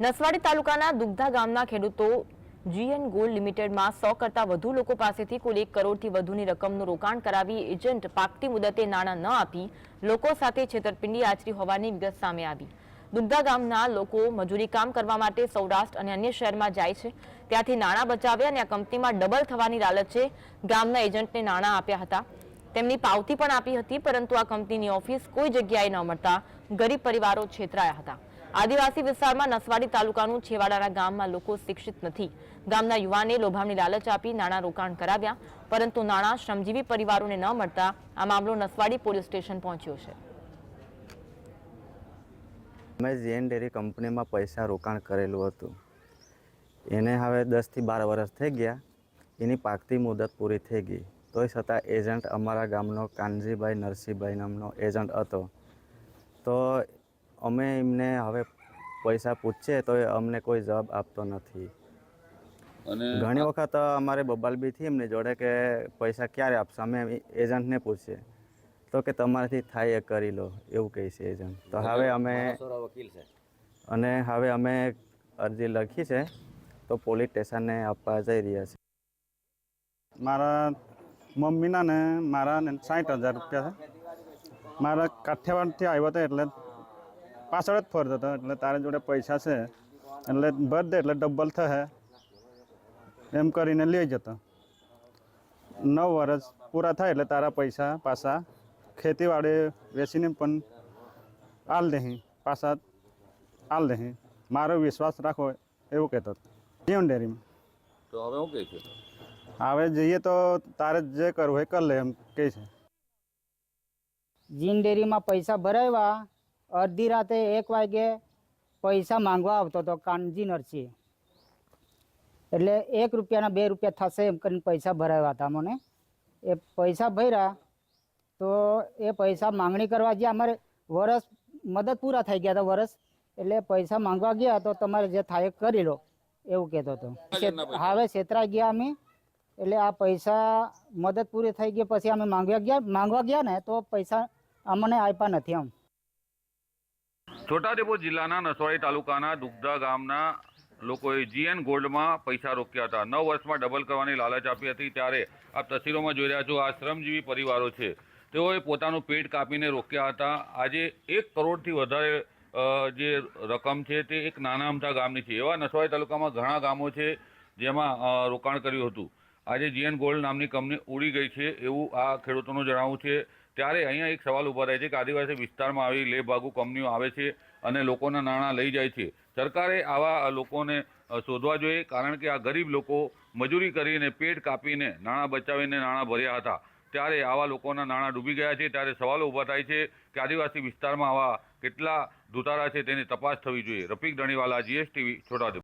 નસવાડી તાલુકાના દુગ્ધા ગામના ખેડૂતો જીએન ગોલ્ડ લિમિટેડમાં સો કરતા વધુ લોકો પાસેથી કુલ એક કરોડથી વધુની રકમનું રોકાણ કરાવી એજન્ટ પાકતી મુદતે નાણાં ન આપી લોકો સાથે છેતરપિંડી આચરી હોવાની વિગત સામે આવી. દુગ્ધા ગામના લોકો મજૂરી કામ કરવા માટે સૌરાષ્ટ્ર અને અન્ય શહેરમાં જાય છે. ત્યાંથી નાણાં બચાવે અને આ કંપનીમાં ડબલ થવાની લાલચે ગામના એજન્ટને નાણાં આપ્યા હતા. તેમની પાવતી પણ આપી હતી, પરંતુ આ કંપનીની ઓફિસ કોઈ જગ્યાએ ન મળતા ગરીબ પરિવારો છેતરાયા હતા. આદિવાસી વિસ્તારમાં નસવાડી તાલુકાનું છેવાડાના ગામમાં લોકો શિક્ષિત નથી. ગામના યુવાને લોભામની લાલચ આપી નાણાં રોકાણ કરાવ્યા, પરંતુ નાણાં શ્રમજીવી પરિવારોને ન મળતા આ મામલો નસવાડી પોલીસ સ્ટેશન પહોંચ્યો છે. મેં જેન ડેરી કંપનીમાં પૈસા રોકાણ કરેલું હતું. એને હવે દસથી બાર વર્ષ થઈ ગયા. એની પાકતી મુદત પૂરી થઈ ગઈ. તોય છતાં એજન્ટ અમારા ગામનો કાનજીભાઈ નરસિંહભાઈ નામનો એજન્ટ હતો. તો અમે એમને હવે પૈસા પૂછીએ તો એ અમને કોઈ જવાબ આપતો નથી. અને ઘણી વખત અમારે બબાલબી થી એમની જોડે કે પૈસા ક્યારે આપશો? અમે એજન્ટને પૂછીએ. તો કે તમારાથી થાય એ કરી લો એવું કહે છે એજન્ટ. તો હવે અમે વકીલ છે. અને હવે અમે અરજી લખી છે તો પોલીસ સ્ટેશનને આપવા જઈ રહ્યા છે. મારા મમ્મીના ને મારા ને સાઠ હજાર રૂપિયા છે. મારા કાઠિયાવાડથી આવ્યો હતો એટલે પાછળ જ ફરતો હતો એટલે તારા જોડે પૈસા છે. એટલે ભર દે એટલે ડબલ થશે એમ કરીને લઈ જતો. નવ વર્ષ પૂરા થાય એટલે તારા પૈસા પાછા ખેતીવાડી વેચીને પણ આલ દેહી પાછા આલ દેહી. મારો વિશ્વાસ રાખો એવું કહેતો જીવન ડેરીમાં. તો હવે શું કહે છે? હવે જઈએ તો તારે જે કરવું હોય કરી લે એમ કહે છે. જીન ડેરીમાં પૈસા ભરાવ્યા અડધી રાતે એક વાગે પૈસા માંગવા આવતો હતો કાનજી નરસિંહ. એટલે એક રૂપિયાના બે રૂપિયા થશે એમ કરીને પૈસા ભરાવ્યા હતા મને એ પૈસા ભર્યા તો એ પૈસા માંગણી કરવા ગયા. અમારે વરસ મદદ પૂરા થઈ ગયા હતા વરસ. એટલે પૈસા માંગવા ગયા તો તમારે જે થાય કરી લો એવું કહેતો હતો. હવે છેતરાઈ ગયા અમે. એટલે આ પૈસા મદદ પૂરી થઈ ગઈ. પછી અમે માંગવા ગયા માંગવા ગયા ને તો પૈસા અમને આપ્યા નથી એમ. છોટાઉદેપુર જિલ્લાના નસવાડી તાલુકાના દુગધા ગામના લોકોએ જીએન ગોલ્ડમાં પૈસા રોક્યા હતા. નવ વર્ષમાં ડબલ કરવાની લાલચ આપી હતી. ત્યારે આ તસવીરોમાં જોઈ રહ્યા છો, આ શ્રમજીવી પરિવારો છે. તેઓએ પોતાનું પેટ કાપીને રોક્યા હતા. આજે એક કરોડથી વધારે જે રકમ છે તે એક નાના અમથા ગામની છે. એવા નસવાડી તાલુકામાં ઘણા ગામો છે જેમાં રોકાણ કર્યું હતું. આજે જીએન ગોલ્ડ નામની કંપની ઉડી ગઈ છે એવું આ ખેડૂતોનું જણાવવું છે. ત્યારે અહીંયા એક સવાલ ઊભા રહે છે કે આદિવાસી વિસ્તારમાં આવી લેભાગુ કંપનીઓ આવે છે અને લોકોના નાણાં લઈ જાય છે. સરકારે આવા લોકોને શોધવા જોઈએ કારણ કે આ ગરીબ લોકો મજૂરી કરીને પેટ કાપીને, નાણાં બચાવીને નાણાં ભર્યા હતા. ત્યારે આવા લોકોના નાણાં ડૂબી ગયા છે. ત્યારે સવાલો ઊભા થાય છે કે આદિવાસી વિસ્તારમાં આવા કેટલા ધુતારા છે તેની તપાસ થવી જોઈએ. રફીક ધણીવાલા, જીએસટીવી, છોટાઉદેપુર.